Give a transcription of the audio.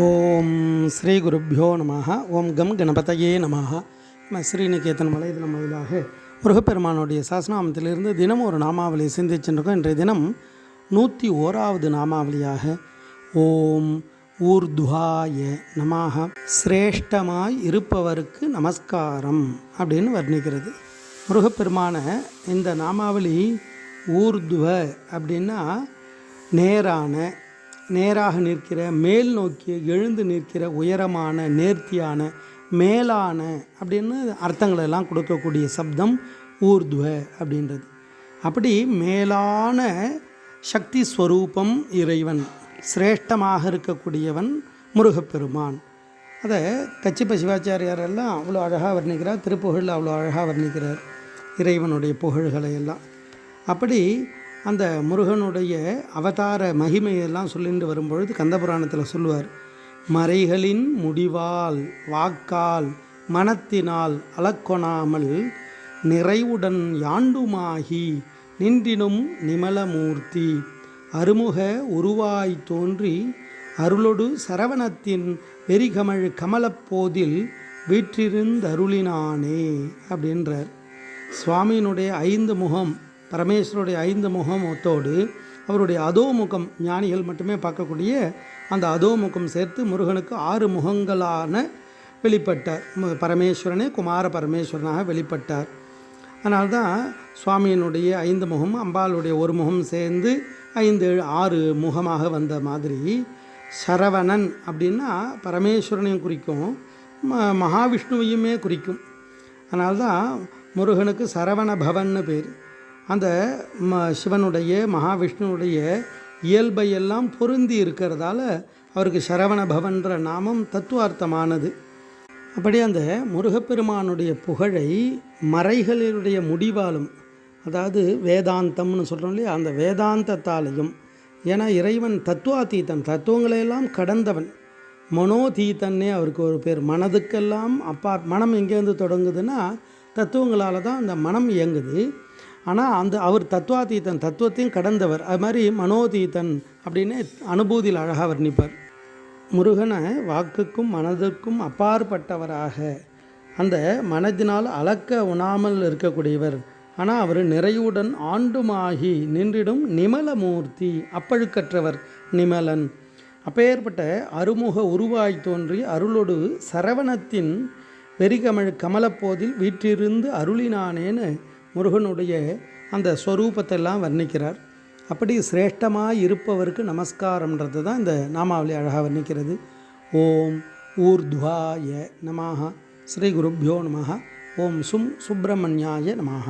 ஓம் ஸ்ரீ குருப்பியோ நம ஓம் கம் கணபதையே நம நம்ம ஸ்ரீநிகேதன் வலைதளம் வாயிலாக முருகப்பெருமானுடைய சாசனாமத்திலிருந்து தினம் ஒரு நாமாவளி சிந்திச்சுருக்கோம் இன்றைய தினம் நூற்றி ஓராவது நாமாவளியாக. ஓம் ஊர்துவாய நமாக சிரேஷ்டமாய் இருப்பவருக்கு நமஸ்காரம் அப்படின்னு வர்ணிக்கிறது. முருகப்பெருமான இந்த நாமாவளி ஊர்துவ அப்படின்னா நேரான நேராக நிற்கிற மேல் நோக்கி எழுந்து நிற்கிற உயரமான நேர்த்தியான மேலான அப்படின்னு அர்த்தங்களெல்லாம் கொடுக்கக்கூடிய சப்தம் ஊர்துவ அப்படின்றது. அப்படி மேலான சக்தி ஸ்வரூபம் இறைவன். சிரேஷ்டமாக இருக்கக்கூடியவன் முருகப்பெருமான். அதை கச்சிப்ப சிவாச்சாரியார் எல்லாம் அவ்வளோ அழகாக வர்ணிக்கிறார். திருப்புகழில் அவ்வளோ அழகாக வர்ணிக்கிறார் இறைவனுடைய புகழ்களை எல்லாம். அப்படி அந்த முருகனுடைய அவதார மகிமையெல்லாம் சொல்லிட்டு வரும்பொழுது கந்தபுராணத்தில் சொல்லுவார் மறைகளின் முடிவால் வாக்கால் மனத்தினால் அலக்கொணாமல் நிறைவுடன் யாண்டுமாகி நின்றினும் நிமலமூர்த்தி அருமுக உருவாய் தோன்றி அருளொடு சரவணத்தின் வெறிகமழ் கமலப்போதில் வீற்றிருந்தருளினானே அப்படின்றார். சுவாமியினுடைய ஐந்து முகம் பரமேஸ்வருடைய ஐந்து முகமத்தோடு அவருடைய அதோமுகம் ஞானிகள் மட்டுமே பார்க்கக்கூடிய அந்த அதோமுகம் சேர்த்து முருகனுக்கு ஆறு முகங்களான வெளிப்பட்டார். பரமேஸ்வரனே குமார பரமேஸ்வரனாக வெளிப்பட்டார். அதனால்தான் சுவாமியினுடைய ஐந்து முகம் அம்பாளுடைய ஒரு முகம் சேர்ந்து ஐந்து ஆறு முகமாக வந்த மாதிரி சரவணன் அப்படின்னா பரமேஸ்வரனையும் குறிக்கும் ம- மகாவிஷ்ணுவையுமே குறிக்கும். அதனால்தான் முருகனுக்கு சரவண பவன்னு பேர். அந்த ம சிவனுடைய மகாவிஷ்ணுவுடைய இயல்பையெல்லாம் பொருந்தி இருக்கிறதால அவருக்கு சரவண பவன்ற நாமம் தத்துவார்த்தமானது. அப்படி அந்த முருகப்பெருமானுடைய புகழை மறைகளினுடைய முடிவாலும் அதாவது வேதாந்தம்னு சொல்கிறோம் இல்லையா அந்த வேதாந்தத்தாலையும் ஏன்னா இறைவன் தத்துவாதீதன் தத்துவங்களையெல்லாம் கடந்தவன் மனோதீதன்னே அவருக்கு ஒரு பேர் மனதுக்கெல்லாம் அப்பா மனம் எங்கேருந்து தொடங்குதுன்னா தத்துவங்களால் தான் அந்த மனம் இயங்குது. ஆனால் அந்த அவர் தத்துவாதீதன் தத்துவத்தையும் கடந்தவர் அது மாதிரி மனோதீதன் அப்படின்னு அனுபூதியில் அழகாக வர்ணிப்பார். முருகனை வாக்குக்கும் மனதுக்கும் அப்பாற்பட்டவராக. அந்த மனதினால் அளக்க உணாமல் இருக்கக்கூடியவர். ஆனால் அவர் நிறைவுடன் ஆண்டுமாகி நின்றிடும் நிமலமூர்த்தி அப்பழுக்கற்றவர் நிமலன். அப்பேற்பட்ட அருமுக உருவாய் தோன்றி அருளொடு சரவணத்தின் வெறிகமழ் கமலப்போதில் வீற்றிருந்து அருளினானேன்னு முருகனுடைய அந்த ஸ்வரூபத்தெல்லாம் வர்ணிக்கிறார். அப்படி சிரேஷ்டமாக இருப்பவருக்கு நமஸ்காரம்ன்றது தான் இந்த நாமாவளி அழகாக வர்ணிக்கிறது. ஓம் ஊர்துவாய நமாக ஸ்ரீ குருப்பியோ நமः ஓம் சும் சுப்பிரமணியாய நமாக